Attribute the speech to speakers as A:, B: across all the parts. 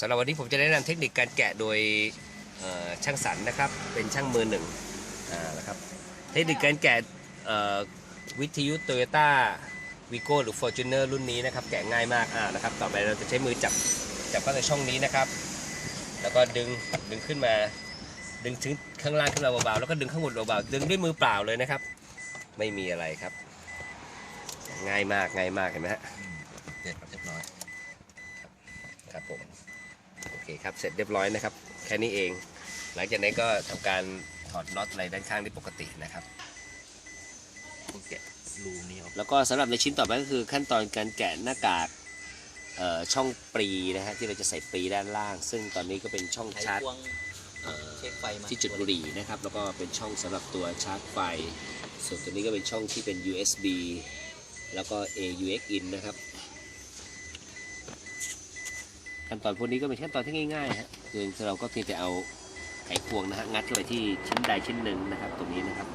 A: สำหรับวันนี้ผมจะแนะนำเทคนิคการแกะโดยเอ่อช่างสันนะครับ เป็นช่างมือหนึ่งอ่านะครับเทคนิคการแกะเอ่อวิทยุโตโยต้าวีโก้หรือ Fortuner รุ่นนี้นะครับ แกะง่ายมากอ่านะครับ ต่อไปเราจะใช้มือจับจับเข้าในช่องนี้นะครับ แล้วก็ดึงดึงขึ้นมา ดึงถึงข้างล่างขึ้นมาเบาๆแล้วก็ดึงข้างบนเบาๆดึงด้วยมือเปล่าเลยนะครับ ไม่มีอะไรครับ ง่ายมากง่ายมากเห็นไหมฮะ
B: เสร็จเรียบร้อย
A: ครับผมโอ เคครับ เสร็จเรียบร้อยนะครับ แค่นี้เอง หลังจากนั้นก็ทำการถอดน็อตอะไรด้านข้างได้ปกตินะครับ
B: ก็แกะรูนี้ออก
A: แล้วก็สำหรับในชิ้นต่อไปก็คือขั้นตอนการแกะหน้ากากเอ่อช่องปรีนะฮะที่เราจะใส่ปรีด้านล่าง ซึ่งตอนนี้ก็เป็นช่อง
B: ใช้
A: ชาร์จ
B: พวง
A: เอ่อ
B: เช็คไฟมา
A: ที่จุดบุหรี่นะครับ แล้วก็เป็นช่องสำหรับตัวชาร์จไฟ ส่วนตัวนี้ก็เป็นช่องที่เป็น USB แล้วก็ AUX in นะครับ ขั้นตอนพวกนี้ก็เป็นขั้นตอนที่ง่ายๆฮะคือเราก็เพียงแต่เอาไขควงนะฮะงัดเข้าไปที่ชิ้นใดชิ้นหนึ่งนะครับ ตรงนี้นะครับ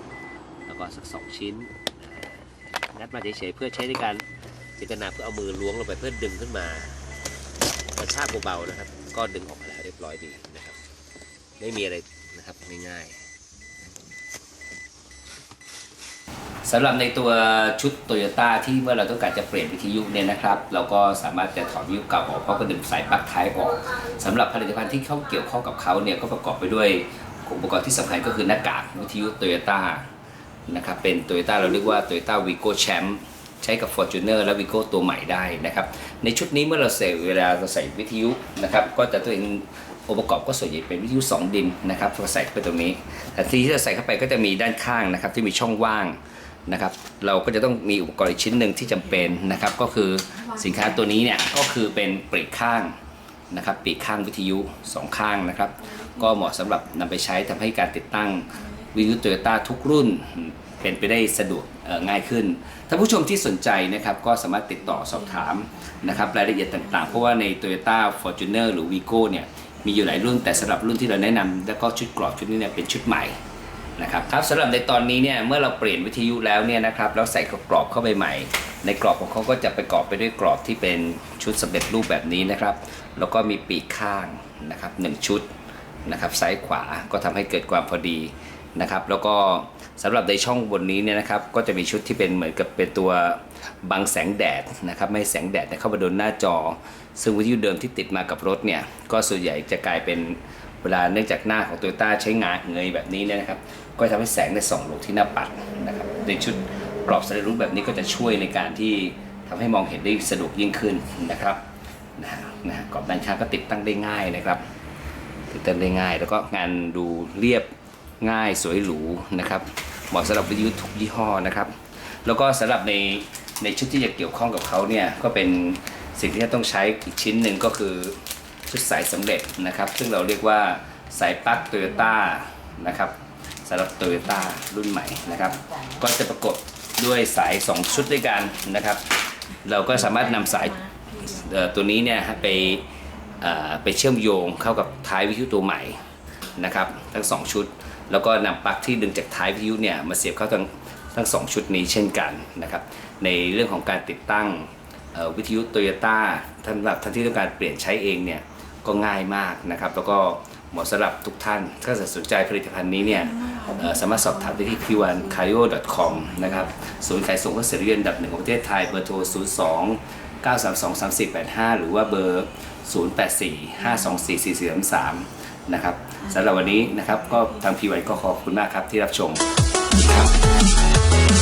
A: แล้วก็สักสองชิ้นนัดมาเฉยๆเพื่อใช้ในการเจตนาเพื่อเอามือล้วงลงไปเพื่อดึงขึ้นมากระชากเบาๆนะครับ ก็ดึงออกมาแล้วเรียบร้อยดีนะครับ ไม่มีอะไรนะครับง่ายๆ สำหรับในตัวชุดโตโยต้าที่เมื่อเราต้องการจะเปลี่ยนวิทยุเนี่ยนะครับ เราก็สามารถจะถอดวิทยุเก่าออกเพราะก็ดึงสายปลั๊กท้ายออกสำหรับผลิตภัณฑ์ที่เข้าเกี่ยวข้องกับเขาเนี่ยก็ประกอบไปด้วยอุปกรณ์ที่สำคัญก็คือหน้ากากวิทยุโตโยต้านะครับเป็นโตโยต้าเราเรียกว่าโตโยต้าวีโก้แชมป์ใช้กับ Fortuner และ Vigo ตัวใหม่ได้นะครับ ในชุดนี้เมื่อเราใส่เวลาเราใส่วิทยุนะครับก็จะตัวเององค์ประกอบก็ส่วนใหญ่เป็นวิทยุ 2 ดินนะครับเราใส่เข้าไปตรงนี้ แต่ทีที่เราใส่เข้าไปก็จะมีด้านข้างนะครับที่มีช่องว่าง นะครับเราก็จะต้องมีอุปกรณ์อีกชิ้นหนึ่งที่จำเป็นนะครับก็คือสินค้าตัวนี้เนี่ยก็คือเป็นปลีกข้างนะครับปีกข้างวิทยุสองข้างนะครับก็เหมาะสำหรับนำไปใช้ทำให้การติดตั้งวิทยุโตโยต้าทุกรุ่นเป็นไปได้สะดวกง่ายขึ้นท่านผู้ชมที่สนใจนะครับก็สามารถติดต่อสอบถามนะครับรายละเอียดต่างๆ เพราะว่าใน Toyota Fortuner หรือ Vigo เนี่ยมีอยู่หลายรุ่นแต่สำหรับรุ่นที่เราแนะนำแล้วก็ชุดกรอบชุดนี้เนี่ยเป็นชุดใหม่ นะครับครับสำหรับในตอนนี้เนี่ยเมื่อเราเปลี่ยนวิทยุแล้วเนี่ยนะครับแล้วใส่กรอบเข้าไปใหม่ ในกรอบของเขาก็จะประกอบไปด้วยกรอบที่เป็นชุดสำเร็จรูปแบบนี้นะครับ แล้วก็มีปีกข้างนะครับหนึ่งชุดนะครับซ้ายขวาก็ทำให้เกิดความพอดีนะครับแล้วก็สำหรับในช่องบนนี้เนี่ยนะครับก็จะมีชุดที่เป็นเหมือนกับเป็นตัวบังแสงแดดนะครับไม่ให้แสงแดดเข้ามาโดนหน้าจอ ซึ่งวิทยุเดิมที่ติดมากับรถเนี่ยก็ส่วนใหญ่จะกลายเป็น เวลาเนื่องจากหน้าของโตโยต้าใช้งานเงยแบบนี้เนี่ยนะครับ ก็ทำให้แสงในยส่องลงที่หน้าปัดนะครับในชุดกรอบสำเร็จรูปแบบนี้ก็จะช่วยในการที่ทำให้มองเห็นได้สะดวกยิ่งขึ้นนะครับนะฮะนะกรอบด้านข้างก็ติดตั้งได้ง่ายนะครับ ติดตั้งได้ง่าย แล้วก็งานดูเรียบง่ายสวยหรูนะครับเหมาะสำหรับวิทยุทุกยี่ห้อนะครับ แล้วก็สำหรับในในชุดที่จะเกี่ยวข้องกับเขาเนี่ยก็เป็นสิ่งที่ต้องใช้อีกชิ้นหนึ่งก็คือ ชุดสายสำเร็จนะครับ ซึ่งเราเรียกว่าสายปลั๊กโตโยต้านะครับสำหรับโตโยต้ารุ่นใหม่นะครับ ก็จะประกอบด้วยสาย 2 ชุดด้วยกันนะครับ เราก็สามารถนำสายตัวนี้เนี่ยไปไปเชื่อมโยงเข้ากับท้ายวิทยุตัวใหม่นะครับ ทั้งสองชุด แล้วก็นำปลั๊กที่ดึงจากท้ายวิทยุเนี่ยมาเสียบเข้าทั้งทั้งสองชุดนี้เช่นกันนะครับ ในเรื่องของการติดตั้งวิทยุโตโยต้าสำหรับท่านที่ต้องการเปลี่ยนใช้เองเนี่ย ก็ง่ายมากนะครับแล้วก็เหมาะสำหรับทุกท่าน ถ้าสนใจผลิตภัณฑ์นี้เนี่ยเอ่อสามารถสอบถามได้ที่ p1cario.com นะครับศูนย์ขายส่งก็เสรียนอันดับหนึ่งของประเทศไทยเบอร์โทร 02 932 3485 หรือว่าเบอร์ 084 524 4433 นะครับสำหรับวันนี้นะครับก็ทางพีวันก็ขอบคุณมากครับที่รับชมครับ